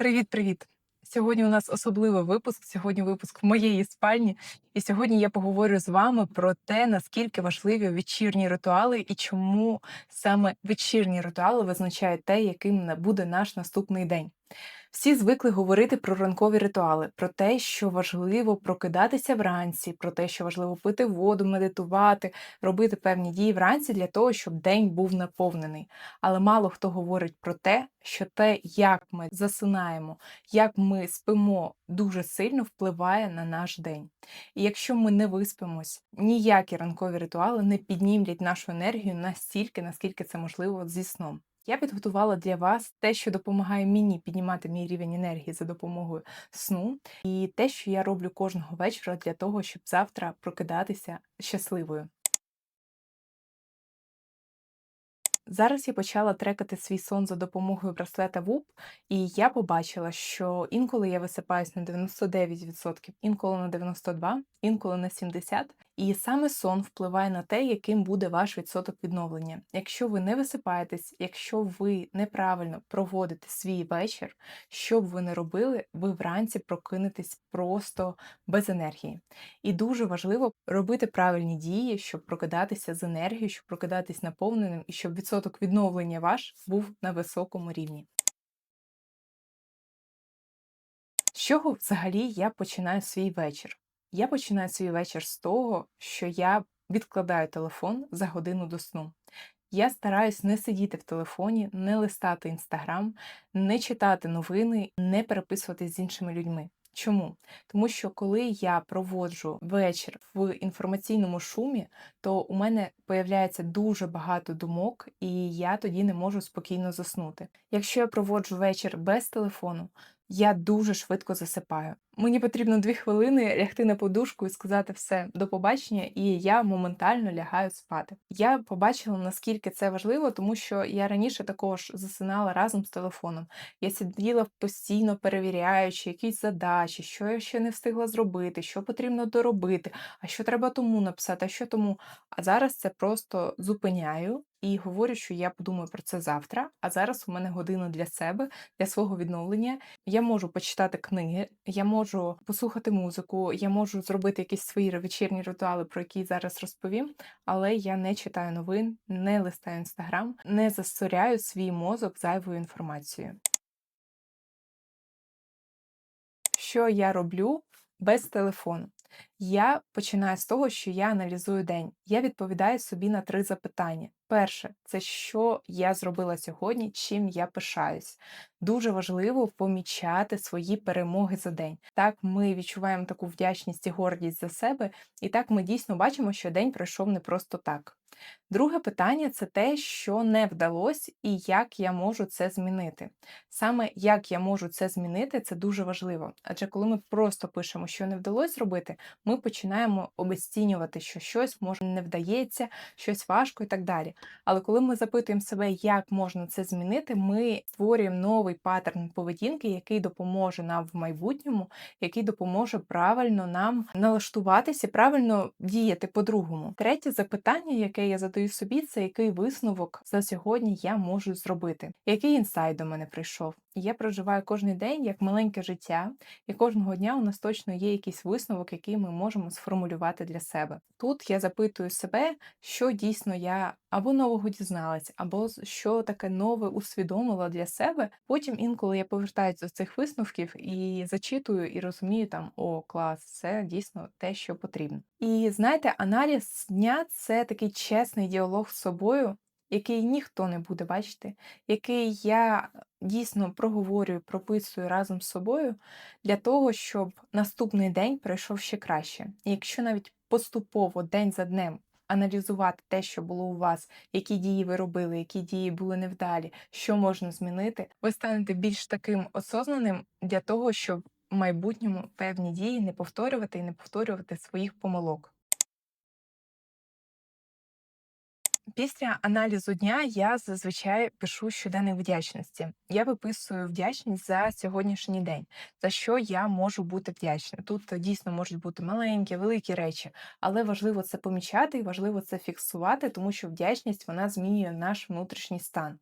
Привіт-привіт! Сьогодні у нас особливий випуск. Сьогодні випуск в моєї спальні. І сьогодні я поговорю з вами про те, наскільки важливі вечірні ритуали і чому саме вечірні ритуали визначають те, яким буде наш наступний день. Всі звикли говорити про ранкові ритуали, про те, що важливо прокидатися вранці, про те, що важливо пити воду, медитувати, робити певні дії вранці для того, щоб день був наповнений. Але мало хто говорить про те, що те, як ми засинаємо, як ми спимо, дуже сильно впливає на наш день. І якщо ми не виспимось, ніякі ранкові ритуали не піднімлять нашу енергію настільки, наскільки це можливо зі сном. Я підготувала для вас те, що допомагає мені піднімати мій рівень енергії за допомогою сну, і те, що я роблю кожного вечора для того, щоб завтра прокидатися щасливою. Зараз я почала трекати свій сон за допомогою браслета WHOOP, і я побачила, що інколи я висипаюсь на 99%, інколи на 92%, інколи на 70%. І саме сон впливає на те, яким буде ваш відсоток відновлення. Якщо ви не висипаєтесь, якщо ви неправильно проводите свій вечір, що б ви не робили, ви вранці прокинетесь просто без енергії. І дуже важливо робити правильні дії, щоб прокидатися з енергією, щоб прокидатись наповненим і щоб відсоток відновлення ваш був на високому рівні. З чого взагалі я починаю свій вечір? Я починаю свій вечір з того, що я відкладаю телефон за годину до сну. Я стараюсь не сидіти в телефоні, не листати інстаграм, не читати новини, не переписуватись з іншими людьми. Чому? Тому що коли я проводжу вечір в інформаційному шумі, то у мене появляється дуже багато думок, і я тоді не можу спокійно заснути. Якщо я проводжу вечір без телефону, я дуже швидко засипаю. Мені потрібно дві хвилини лягти на подушку і сказати все до побачення, і я моментально лягаю спати. Я побачила, наскільки це важливо, тому що я раніше також засинала разом з телефоном. Я сиділа постійно перевіряючи якісь задачі, що я ще не встигла зробити, що потрібно доробити, а що треба тому написати, а що тому. А зараз це просто зупиняю і говорю, що я подумаю про це завтра. А зараз у мене година для себе, для свого відновлення. Я можу почитати книги, я можу послухати музику, я можу зробити якісь свої вечірні ритуали, про які зараз розповім, але я не читаю новин, не листаю інстаграм, не засоряю свій мозок зайвою інформацією. Що я роблю без телефону? Я починаю з того, що я аналізую день. Я відповідаю собі на три запитання. Перше, це що я зробила сьогодні, чим я пишаюсь. Дуже важливо помічати свої перемоги за день. Так ми відчуваємо таку вдячність і гордість за себе, і так ми дійсно бачимо, що день пройшов не просто так. Друге питання це те, що не вдалося, і як я можу це змінити. Саме як я можу це змінити, це дуже важливо. Адже коли ми просто пишемо, що не вдалося зробити, ми починаємо обесцінювати, що щось може не вдається, щось важко і так далі. Але коли ми запитуємо себе, як можна це змінити, ми створюємо новий паттерн поведінки, який допоможе нам в майбутньому, який допоможе правильно нам налаштуватися, правильно діяти по-другому. Третє запитання, яке я задаю собі, це який висновок за сьогодні я можу зробити, який інсайт до мене прийшов. Я проживаю кожен день як маленьке життя, і кожного дня у нас точно є якийсь висновок, який ми можемо сформулювати для себе. Тут я запитую себе, що дійсно я або нового дізналась, або що таке нове усвідомила для себе. Потім інколи я повертаюся до цих висновків і зачитую, і розумію там, о, клас, це дійсно те, що потрібно. І знаєте, аналіз дня це такий чесний діалог з собою. Який ніхто не буде бачити, який я дійсно проговорюю, прописую разом з собою для того, щоб наступний день пройшов ще краще. І якщо навіть поступово день за днем аналізувати те, що було у вас, які дії ви робили, які дії були невдалі, що можна змінити, ви станете більш таким осознаним для того, щоб в майбутньому певні дії не повторювати і не повторювати своїх помилок. Після аналізу дня я зазвичай пишу щоденник вдячності. Я виписую вдячність за сьогоднішній день, за що я можу бути вдячна. Тут дійсно можуть бути маленькі, великі речі, але важливо це помічати і важливо це фіксувати, тому що вдячність вона змінює наш внутрішній стан.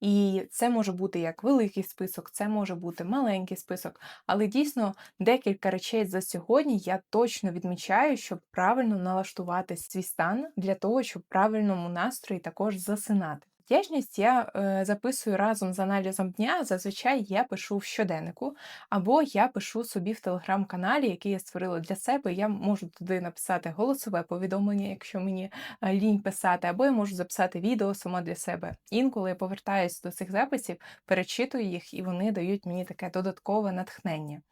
І це може бути як великий список, це може бути маленький список, але дійсно декілька речей за сьогодні я точно відмічаю, щоб правильно налаштувати свій стан для того, щоб правильному настрої також засинати. Вдячність я е, записую разом з аналізом дня. Зазвичай я пишу в щоденнику, або я пишу собі в телеграм-каналі, який я створила для себе. Я можу туди написати голосове повідомлення, якщо мені е, лінь писати, або я можу записати відео сама для себе. Інколи я повертаюся до цих записів, перечитую їх, і вони дають мені таке додаткове натхнення.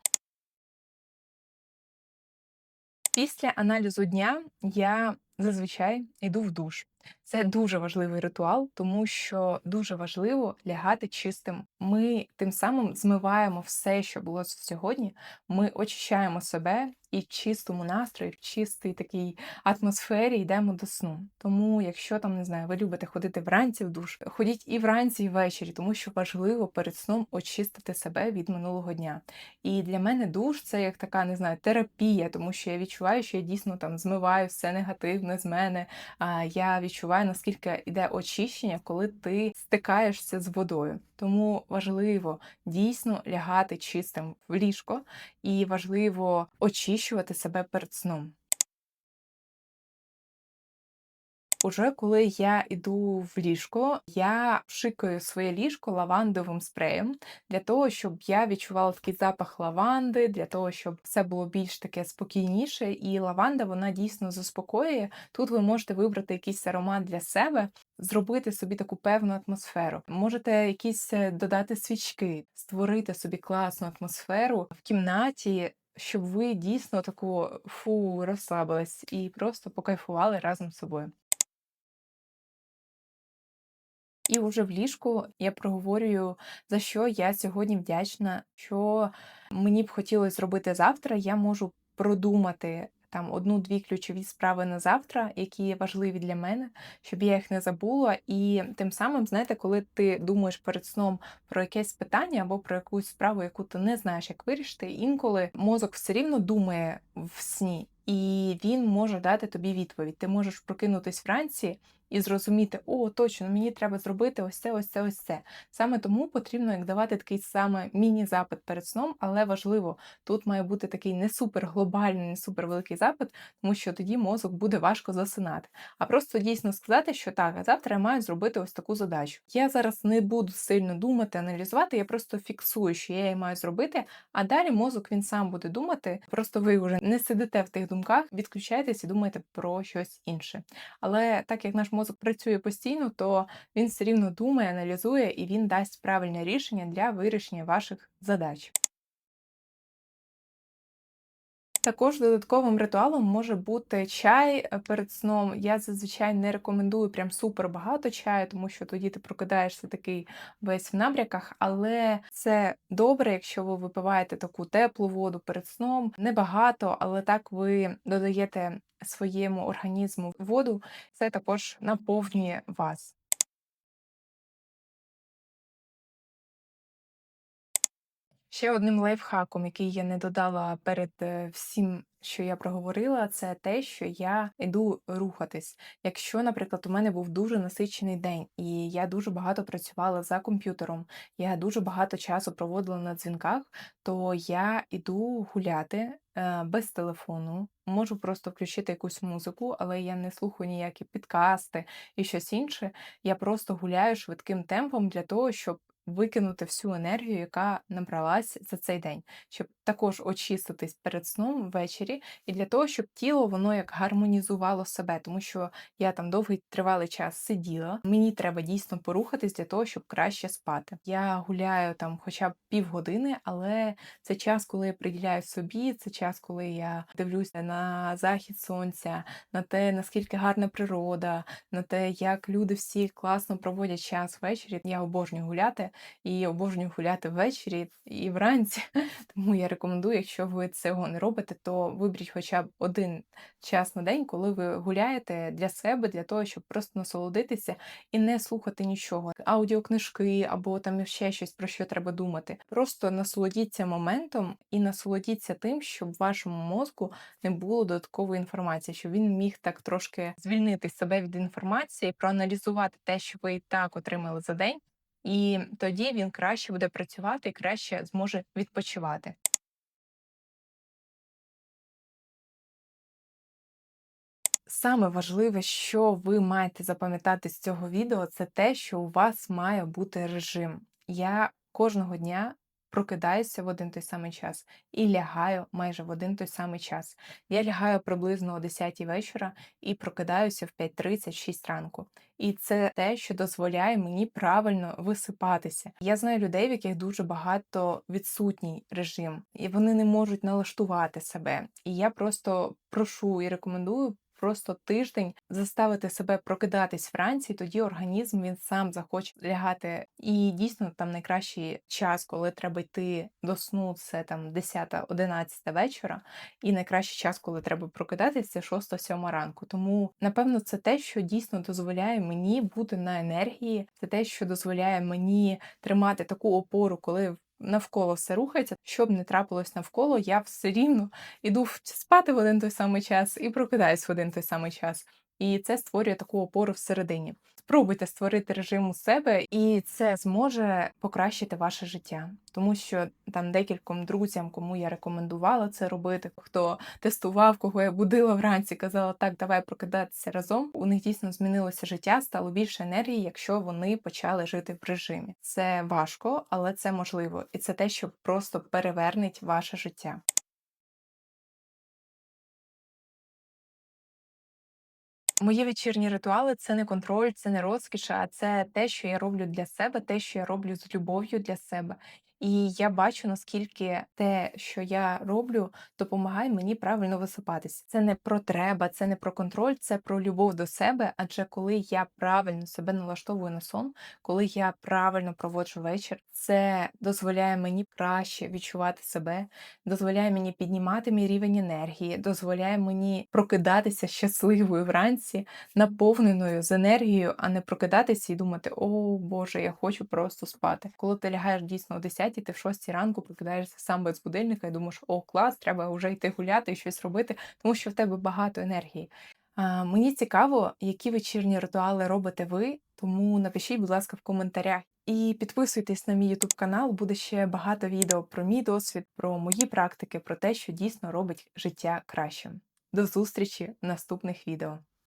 Після аналізу дня я зазвичай йду в душ. Це дуже важливий ритуал, тому що дуже важливо лягати чистим. Ми тим самим змиваємо все, що було сьогодні. Ми очищаємо себе і в чистому настрої, в чистій такій атмосфері йдемо до сну. Тому, якщо там не знаю, ви любите ходити вранці в душ, ходіть і вранці, і ввечері, тому що важливо перед сном очистити себе від минулого дня. І для мене душ це як така, не знаю, терапія, тому що я відчуваю, що я дійсно там змиваю все негативне з мене. А я відчуваю, наскільки йде очищення, коли ти стикаєшся з водою. Тому важливо дійсно лягати чистим в ліжко, і важливо очищувати себе перед сном. Уже коли я йду в ліжко, я пшикаю своє ліжко лавандовим спреєм для того, щоб я відчувала такий запах лаванди, для того, щоб все було більш таке спокійніше, і лаванда вона дійсно заспокоює. Тут ви можете вибрати якийсь аромат для себе, зробити собі таку певну атмосферу. Можете якісь е, додати свічки, створити собі класну атмосферу в кімнаті. Щоб ви дійсно таку фу розслабились і просто покайфували разом з собою. І уже в ліжку я проговорюю, за що я сьогодні вдячна, що мені б хотілося зробити завтра. Я можу продумати там одну-дві ключові справи на завтра, які важливі для мене, щоб я їх не забула. І тим самим, знаєте, коли ти думаєш перед сном про якесь питання або про якусь справу, яку ти не знаєш, як вирішити, інколи мозок все рівно думає в сні, і він може дати тобі відповідь. Ти можеш прокинутись вранці і зрозуміти, о, точно, мені треба зробити ось це, ось це, ось це. Саме тому потрібно як давати такий саме міні-запит перед сном, але важливо, тут має бути такий не супер глобальний, не супер великий запит, тому що тоді мозок буде важко засинати. А просто дійсно сказати, що так, а завтра я маю зробити ось таку задачу. Я зараз не буду сильно думати, аналізувати, я просто фіксую, що я її маю зробити, а далі мозок він сам буде думати. Просто ви вже не сидите в тих думках, відключаєтесь і думаєте про щось інше. Але так як наш мозок працює постійно, то він все рівно думає, аналізує і він дасть правильне рішення для вирішення ваших задач. Також додатковим ритуалом може бути чай е, перед сном. Я зазвичай не рекомендую прям супер багато чаю, тому що тоді ти прокидаєшся такий весь в набряках, але це добре, якщо ви випиваєте таку теплу воду перед сном. Небагато, але так ви додаєте своєму організму воду, це також наповнює вас. Ще одним лайфхаком, який я не додала перед е, всім, що я проговорила, це те, що я йду рухатись. Якщо, наприклад, у мене був дуже насичений день, і я дуже багато працювала за комп'ютером, я дуже багато часу проводила на дзвінках, то я йду гуляти е, без телефону, можу просто включити якусь музику, але я не слухаю ніякі підкасти і щось інше. Я просто гуляю швидким темпом для того, щоб викинути всю енергію, яка набралась за цей день, щоб також очиститись перед сном ввечері, і для того, щоб тіло воно як гармонізувало себе, тому що я там довгий тривалий час сиділа. Мені треба дійсно порухатись для того, щоб краще спати. Я гуляю там хоча б півгодини, але це час, коли я приділяю собі, це час, коли я дивлюся на захід сонця, на те, наскільки гарна природа, на те, як люди всі класно проводять час ввечері. Я обожнюю гуляти. І обожнюю гуляти ввечері і вранці. Тому я рекомендую, якщо ви цього не робите, то виберіть хоча б один час на день, коли ви гуляєте для себе, для того, щоб просто насолодитися і не слухати нічого. Аудіокнижки або там ще щось про що треба думати. Просто насолодіться моментом і насолодіться тим, щоб вашому мозку не було додаткової інформації, щоб він міг так трошки звільнити себе від інформації, проаналізувати те, що ви і так отримали за день, і тоді він краще буде працювати і краще зможе відпочивати. Саме важливе, що ви маєте запам'ятати з цього відео, це те, що у вас має бути режим. Я кожного дня прокидаюся в один той самий час і лягаю майже в один той самий час. Я лягаю приблизно о 10 вечора і прокидаюся в 5.30-6 ранку. І це те, що дозволяє мені правильно висипатися. Я знаю людей, в яких дуже багато відсутній режим, і вони не можуть налаштувати себе. І я просто прошу і рекомендую просто тиждень заставити себе прокидатись вранці, тоді організм він сам захоче лягати. І дійсно там найкращий час, коли треба йти до сну, це там 10-11 вечора, і найкращий час, коли треба прокидатись, це 6-7 ранку. Тому напевно це те, що дійсно дозволяє мені бути на енергії, це те, що дозволяє мені тримати таку опору, коли навколо все рухається. Щоб не трапилось навколо, я все рівно іду спати в один той самий час і прокидаюсь в один той самий час. І це створює таку опору всередині. Спробуйте створити режим у себе, і це зможе покращити ваше життя, тому що там декільком друзям, кому я рекомендувала це робити, хто тестував, кого я будила вранці, казала, так, давай прокидатися разом. У них дійсно змінилося життя, стало більше енергії, якщо вони почали жити в режимі. Це важко, але це можливо, і це те, що просто перевернеть ваше життя. Мої вечірні ритуали це не контроль, це не розкіш, а це те, що я роблю для себе, те, що я роблю з любов'ю для себе. І я бачу, наскільки те, що я роблю, допомагає мені правильно висипатися. Це не про треба, це не про контроль, це про любов до себе. Адже коли я правильно себе налаштовую на сон, коли я правильно проводжу вечір, це дозволяє мені краще відчувати себе, дозволяє мені піднімати мій рівень енергії, дозволяє мені прокидатися щасливою вранці, наповненою з енергією, а не прокидатися і думати, о Боже, я хочу просто спати. Коли ти лягаєш дійсно о 10 5 ти в 6 ранку прокидаєшся сам без будильника і думаєш, о, клас, треба вже йти гуляти і щось робити, тому що в тебе багато енергії. А, Мені цікаво, які вечірні ритуали робите ви, тому напишіть, будь ласка, в коментарях. І підписуйтесь на мій YouTube канал, буде ще багато відео про мій досвід, про мої практики, про те, що дійсно робить життя кращим. До зустрічі в наступних відео.